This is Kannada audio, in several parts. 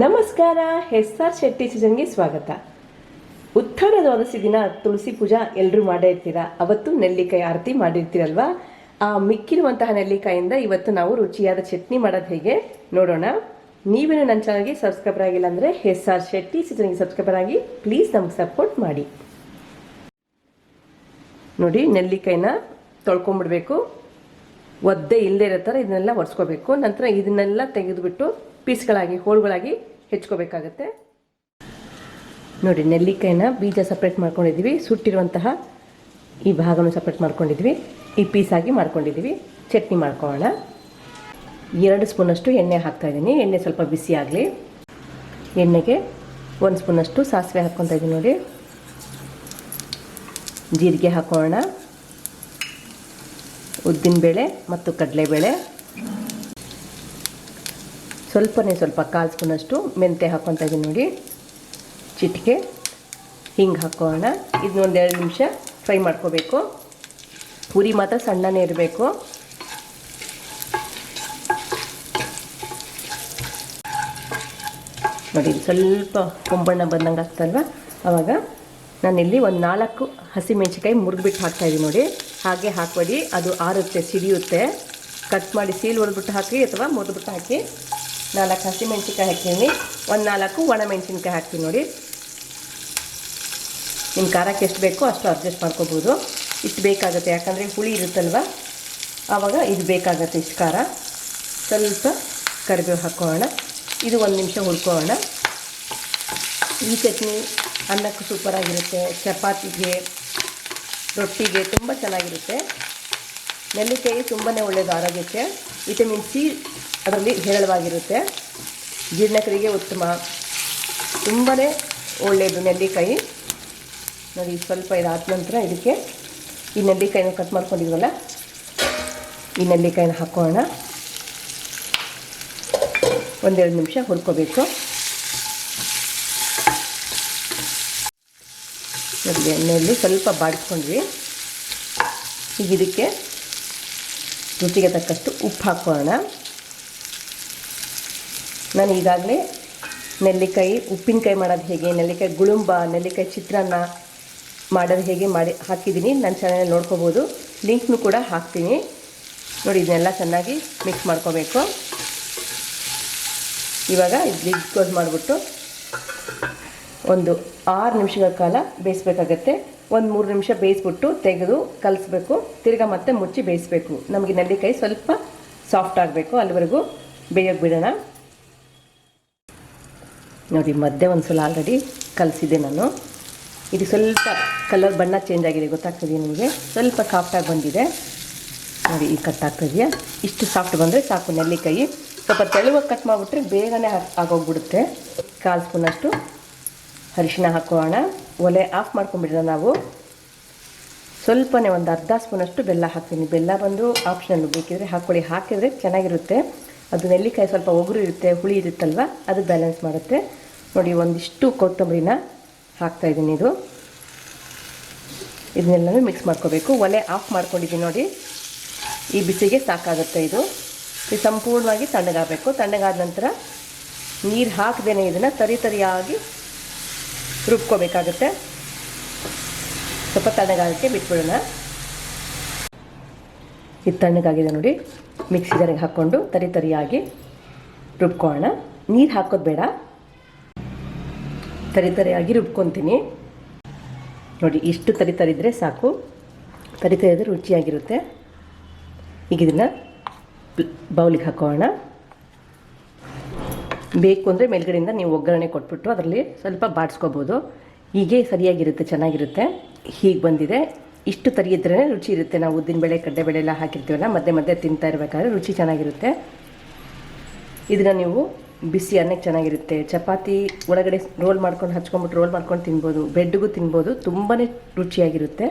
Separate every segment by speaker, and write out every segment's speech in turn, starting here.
Speaker 1: ನಮಸ್ಕಾರ ಎಸ್ ಆರ್ ಶೆಟ್ಟಿ ಸೀಸನ್ಗೆ ಸ್ವಾಗತ. ಉತ್ತರ ದ್ವಾದಶಿ ದಿನ, ತುಳಸಿ ಪೂಜಾ ಎಲ್ಲರೂ ಮಾಡೇ ಇರ್ತೀರಾ ಅವತ್ತು ನೆಲ್ಲಿಕಾಯಿ ಆರತಿ ಮಾಡಿರ್ತೀರಲ್ವಾ? ಆ ಮಿಕ್ಕಿರುವಂತಹ ನೆಲ್ಲಿಕಾಯಿಂದ ಇವತ್ತು ನಾವು ರುಚಿಯಾದ ಚಟ್ನಿ ಮಾಡೋದು ಹೇಗೆ ನೋಡೋಣ. ನೀವೇನು ನನ್ನ ಚಾನಲ್ಗೆ ಸಬ್ಸ್ಕ್ರೈಬರ್ ಆಗಿಲ್ಲ ಅಂದರೆ ಎಸ್ ಆರ್ ಶೆಟ್ಟಿ ಸೀಸನ್ಗೆ ಸಬ್ಸ್ಕ್ರೈಬರ್ ಆಗಿ ಪ್ಲೀಸ್ ನಮ್ಗೆ ಸಪೋರ್ಟ್ ಮಾಡಿ. ನೋಡಿ, ನೆಲ್ಲಿಕಾಯಿನ ತೊಳ್ಕೊಂಬಿಡ್ಬೇಕು. ಒದ್ದೆ ಇಲ್ಲದೆ ಇರೋ ಥರ ಇದನ್ನೆಲ್ಲ ಒರೆಸ್ಕೋಬೇಕು ನಂತರ ಇದನ್ನೆಲ್ಲ ತೆಗೆದುಬಿಟ್ಟು ಪೀಸ್ಗಳಾಗಿ ಹೋಳುಗಳಾಗಿ ಹೆಚ್ಕೋಬೇಕಾಗತ್ತೆ. ನೋಡಿ, ನೆಲ್ಲಿಕಾಯಿನ ಬೀಜ ಸಪ್ರೇಟ್ ಮಾಡ್ಕೊಂಡಿದ್ದೀವಿ. ಸುಟ್ಟಿರುವಂತಹ ಈ ಭಾಗವನ್ನು ಸಪ್ರೇಟ್ ಮಾಡ್ಕೊಂಡಿದ್ವಿ ಈ ಪೀಸಾಗಿ ಮಾಡ್ಕೊಂಡಿದ್ದೀವಿ. ಚಟ್ನಿ ಮಾಡ್ಕೊಳ್ಳೋಣ. ಎರಡು ಸ್ಪೂನಷ್ಟು ಎಣ್ಣೆ ಹಾಕ್ತಾಯಿದ್ದೀನಿ ಎಣ್ಣೆ ಸ್ವಲ್ಪ ಬಿಸಿ ಆಗಲಿ. ಎಣ್ಣೆಗೆ ಒಂದು ಸ್ಪೂನಷ್ಟು ಸಾಸಿವೆ ಹಾಕ್ಕೊತಾ ಇದ್ದೀನಿ ನೋಡಿ. ಜೀರಿಗೆ ಹಾಕೋಣ ಉದ್ದಿನಬೇಳೆ ಮತ್ತು ಕಡಲೆಬೇಳೆ ಸ್ವಲ್ಪನೇ ಸ್ವಲ್ಪ ಕಾಲು ಸ್ಪೂನಷ್ಟು ಮೆಂತೆ ಹಾಕ್ಕೊತಾ ಇದ್ದೀನಿ ನೋಡಿ. ಚಿಟಿಕೆ, ಹಿಂಗೆ ಹಾಕೋಣ. ಇದನ್ನ ಒಂದೆರಡು ನಿಮಿಷ ಫ್ರೈ ಮಾಡ್ಕೋಬೇಕು. ಪುರಿ ಮಾತ್ರ ಸಣ್ಣನೇ ಇರಬೇಕು. ನೋಡಿ, ಸ್ವಲ್ಪ ಕೊಂಬಣ್ಣ ಬಂದಂಗೆ ಆಗ್ತಲ್ವ? ಆವಾಗ ನಾನಿಲ್ಲಿ ಒಂದು ನಾಲ್ಕು ಹಸಿಮೆಣ್ಸಿಕಾಯಿ ಮುರಿದ್ಬಿಟ್ಟು ಹಾಕ್ತಾಯಿದ್ದೀನಿ ನೋಡಿ. ಹಾಗೆ ಹಾಕಬೇಡಿ. ಅದು ಆರುತ್ತೆ, ಸಿಡಿಯುತ್ತೆ. ಕಟ್ ಮಾಡಿ ಸೀಲ್ ಹೊಡೆದ್ಬಿಟ್ಟು ಹಾಕಿ ಅಥವಾ ಮುರಿದ್ಬಿಟ್ಟು ಹಾಕಿ ನಾಲ್ಕು ಹಸಿಮೆಣ್ಸಿನ್ಕಾಯಿ ಹಾಕ್ತೀನಿ. ಒಂದು ನಾಲ್ಕು ಒಣ ಮೆಣಸಿನ್ಕಾಯಿ ಹಾಕ್ತೀನಿ ನೋಡಿ. ನಿಮ್ಮ ಖಾರಕ್ಕೆ ಎಷ್ಟು ಬೇಕೋ ಅಷ್ಟು ಅಡ್ಜಸ್ಟ್ ಮಾಡ್ಕೋಬೋದು. ಇಷ್ಟು ಬೇಕಾಗುತ್ತೆ, ಯಾಕಂದರೆ ಹುಳಿ ಇರುತ್ತಲ್ವ? ಆವಾಗ ಇದು ಬೇಕಾಗುತ್ತೆ ಇಷ್ಟು ಖಾರ. ಸ್ವಲ್ಪ ಕರಿಬೇವು ಹಾಕೋಣ. ಇದು ಒಂದು ನಿಮಿಷ ಹುರ್ಕೋಣ ಈ ಚಟ್ನಿ ಅನ್ನಕ್ಕೂ ಸೂಪರಾಗಿರುತ್ತೆ ಚಪಾತಿಗೆ, ರೊಟ್ಟಿಗೆ ತುಂಬ ಚೆನ್ನಾಗಿರುತ್ತೆ. ನೆಲ್ಲಿಕಾಯಿ ತುಂಬಾ ಒಳ್ಳೆಯದು ಆರೋಗ್ಯಕ್ಕೆ. ವಿಟಮಿನ್ ಸಿ ಅದರಲ್ಲಿ ಹೇರಳವಾಗಿರುತ್ತೆ. ಜೀರ್ಣಕ್ರಿಯೆಗೆ ಉತ್ತಮ. ತುಂಬಾ ಒಳ್ಳೆಯದು ನೆಲ್ಲಿಕಾಯಿ. ನೋಡಿ, ಸ್ವಲ್ಪ ಇದಾದ ನಂತರ ಇದಕ್ಕೆ ಈ ನೆಲ್ಲಿಕಾಯಿನ ಕಟ್ ಮಾಡ್ಕೊಂಡಿದ್ವಲ್ಲ, ಈ ನೆಲ್ಲಿಕಾಯಿನ ಹಾಕೋಣ. ಒಂದೆರಡು ನಿಮಿಷ ಹುರ್ಕೋಬೇಕು. ನೋಡಿ ಎಣ್ಣೆಯಲ್ಲಿ ಸ್ವಲ್ಪ ಬಾಡಿಸ್ಕೊಂಡ್ವಿ. ಈಗ ಇದಕ್ಕೆ ರುಚಿಗೆ ತಕ್ಕಷ್ಟು ಉಪ್ಪು ಹಾಕೋಣ. ನಾನು ಈಗಾಗಲೇ ನೆಲ್ಲಿಕಾಯಿ, ಉಪ್ಪಿನಕಾಯಿ ಮಾಡೋದು ಹೇಗೆ, ನೆಲ್ಲಿಕಾಯಿ ಗುಳುಂಬ, ನೆಲ್ಲಿಕಾಯಿ ಚಿತ್ರಾನ್ನ ಮಾಡೋದು ಹೇಗೆ ಮಾಡಿ ಹಾಕಿದ್ದೀನಿ. ನನ್ನ ಚಾನಲ್ ನೋಡ್ಕೋಬೋದು. ಲಿಂಕ್ನು ಕೂಡ ಹಾಕ್ತೀನಿ. ನೋಡಿ, ಇದನ್ನೆಲ್ಲ ಚೆನ್ನಾಗಿ ಮಿಕ್ಸ್ ಮಾಡ್ಕೋಬೇಕು. ಇವಾಗ ಇದು ಕ್ಲೋಸ್ ಮಾಡಿಬಿಟ್ಟು ಒಂದು ಆರು ನಿಮಿಷಗಳ ಕಾಲ ಬೇಯಿಸ್ಬೇಕಾಗತ್ತೆ. ಒಂದು ಮೂರು ನಿಮಿಷ ಬೇಯಿಸ್ಬಿಟ್ಟು ತೆಗೆದು ಕಲಿಸ್ಬೇಕು. ತಿರ್ಗಾ ಮತ್ತೆ ಮುಚ್ಚಿ ಬೇಯಿಸ್ಬೇಕು. ನಮಗೆ ನೆಲ್ಲಿಕಾಯಿ ಸ್ವಲ್ಪ ಸಾಫ್ಟ್ ಆಗಬೇಕು ಅಲ್ಲಿವರೆಗೂ ಬೇಯೋಕೆ ಬಿಡೋಣ. ನೋಡಿ, ಮಧ್ಯೆ ಒಂದು ಸಲ ಆಲ್ರೆಡಿ ಕಲಿಸಿದ್ದೆ ನಾನು. ಇದು ಸ್ವಲ್ಪ ಕಲರ್ ಬಣ್ಣ ಚೇಂಜ್ ಆಗಿದೆ ಗೊತ್ತಾಗ್ತದೆ ನಿಮಗೆ? ಸ್ವಲ್ಪ ಸಾಫ್ಟಾಗಿ ಬಂದಿದೆ. ನೋಡಿ ಈ ಕಟ್ ಆಗ್ತದೆಯಾ ಇಷ್ಟು ಸಾಫ್ಟ್ ಬಂದರೆ ಸಾಕು ನೆಲ್ಲಿಕಾಯಿ. ಸ್ವಲ್ಪ ತೆಳುವಾಗಿ ಕಟ್ ಮಾಡಿಬಿಟ್ರೆ ಬೇಗನೆ ಆಗೋಗ್ಬಿಡುತ್ತೆ. ಕಾಲು ಸ್ಪೂನಷ್ಟು. ಅರಿಶಿನ ಹಾಕೋಣ. ಒಲೆ ಆಫ್ ಮಾಡ್ಕೊಂಬಿಡೋಣ ನಾವು. ಸ್ವಲ್ಪನೇ ಒಂದು ಅರ್ಧ ಸ್ಪೂನಷ್ಟು ಬೆಲ್ಲ ಹಾಕ್ತೀನಿ. ಬೆಲ್ಲ ಬಂದು ಆಪ್ಷನಲ್ಲು ಬೇಕಿದ್ರೆ ಹಾಕ್ಕೊಳ್ಳಿ. ಹಾಕಿದರೆ ಚೆನ್ನಾಗಿರುತ್ತೆ. ಅದು ನೆಲ್ಲಿಕಾಯಿ ಸ್ವಲ್ಪ ಒಗರು ಇರುತ್ತೆ, ಹುಳಿ ಇರುತ್ತಲ್ವ, ಅದು ಬ್ಯಾಲೆನ್ಸ್ ಮಾಡುತ್ತೆ. ನೋಡಿ, ಒಂದಿಷ್ಟು ಕೊತ್ತಂಬರಿನ ಹಾಕ್ತಾಯಿದ್ದೀನಿ ಇದು. ಇದನ್ನೆಲ್ಲನೂ ಮಿಕ್ಸ್ ಮಾಡ್ಕೋಬೇಕು. ಒಲೆ ಆಫ್ ಮಾಡ್ಕೊಂಡಿದ್ದೀನಿ ನೋಡಿ. ಈ ಬಿಸಿಗೆ ಸಾಕಾಗುತ್ತೆ ಇದು. ಇದು ಸಂಪೂರ್ಣವಾಗಿ ತಣ್ಣಗಾಗಬೇಕು. ತಣ್ಣಗಾದ ನಂತರ ನೀರು ಹಾಕದೇನೆ ಇದನ್ನು ತರಿ ತರಿಯಾಗಿ ರುಬ್ಕೋಬೇಕಾಗುತ್ತೆ. ಸ್ವಲ್ಪ ತಣ್ಣಗಾಗಕ್ಕೆ ಬಿಟ್ಬಿಡೋಣ. ಇದು ತಣ್ಣಗಾಗಿದೆ ನೋಡಿ, ಮಿಕ್ಸಿ ಜಾರಿಗೆ ಹಾಕ್ಕೊಂಡು ತರಿ ತರಿಯಾಗಿ ರುಬ್ಕೊಳ್ಳೋಣ. ನೀರು ಹಾಕೋದು ಬೇಡ. ತರಿ ತರಿಯಾಗಿ ರುಬ್ಕೊತೀನಿ. ನೋಡಿ, ಇಷ್ಟು ತರಿ ತರಿದ್ರೆ ಸಾಕು. ತರಿ ತರಿದ್ರೆ ರುಚಿಯಾಗಿರುತ್ತೆ. ಈಗ ಇದನ್ನು ಬೌಲಿಗೆ ಹಾಕೋಣ. ಬೇಕು ಅಂದರೆ ಮೇಲ್ಗಡೆಯಿಂದ ನೀವು ಒಗ್ಗರಣೆ ಕೊಟ್ಬಿಟ್ಟು ಅದರಲ್ಲಿ ಸ್ವಲ್ಪ ಬಾಡಿಸ್ಕೋಬೋದು. ಹೀಗೆ ಸರಿಯಾಗಿರುತ್ತೆ, ಚೆನ್ನಾಗಿರುತ್ತೆ. ಹೀಗೆ ಬಂದಿದೆ. ಇಷ್ಟು ತರಿಯಿದ್ರೇ ರುಚಿ ಇರುತ್ತೆ. ನಾವು ಉದ್ದಿನಬೇಳೆ ಬೆಳೆ ಎಲ್ಲ ಹಾಕಿರ್ತೀವಲ್ಲ, ಮಧ್ಯೆ ಮಧ್ಯೆ ತಿಂತಾ ಇರಬೇಕಾದ್ರೆ ರುಚಿ ಚೆನ್ನಾಗಿರುತ್ತೆ. ಇದನ್ನು ನೀವು ಬಿಸಿ ಅನ್ನಕ್ಕೆ ಚೆನ್ನಾಗಿರುತ್ತೆ. ಚಪಾತಿ ಒಳಗಡೆ ರೋಲ್ ಮಾಡ್ಕೊಂಡು ಹಚ್ಕೊಂಬಿಟ್ಟು ರೋಲ್ ಮಾಡ್ಕೊಂಡು ತಿನ್ಬೋದು. ಬೆಡ್ಗೂ ತಿನ್ಬೋದು. ತುಂಬಾ ರುಚಿಯಾಗಿರುತ್ತೆ.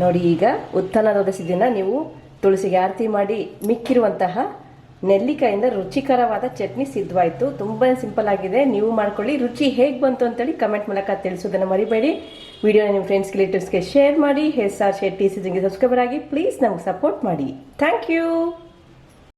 Speaker 1: ನೋಡಿ ಈಗ ಉತ್ತನ ದೊದಸಿ ದಿನ ನೀವು ತುಳಸಿಗೆ ಆರತಿ ಮಾಡಿ ಮಿಕ್ಕಿರುವಂತಹ ನೆಲ್ಲಿಕಾಯಿಂದ ರುಚಿಕರವಾದ ಚಟ್ನಿ ಸಿದ್ಧವಾಯಿತು. ತುಂಬ ಸಿಂಪಲ್ ಆಗಿದೆ. ನೀವು ಮಾಡ್ಕೊಳ್ಳಿ. ರುಚಿ ಹೇಗೆ ಬಂತು ಅಂತೇಳಿ ಕಮೆಂಟ್ ಮೂಲಕ ತಿಳಿಸೋದನ್ನು ಮರಿಬೇಡಿ. ವಿಡಿಯೋನ ನಿಮ್ಮ ಫ್ರೆಂಡ್ಸ್ ರಿಲೇಟಿವ್ಸ್ಗೆ ಶೇರ್ ಮಾಡಿ. ಎಸ್ ಆರ್ ಶೆಟ್ಟಿ ಸೀಸನ್ಗೆ ಸಬ್ಸ್ಕ್ರೈಬರ್ ಆಗಿ ಪ್ಲೀಸ್ ನಮ್ಗೆ ಸಪೋರ್ಟ್ ಮಾಡಿ. Thank you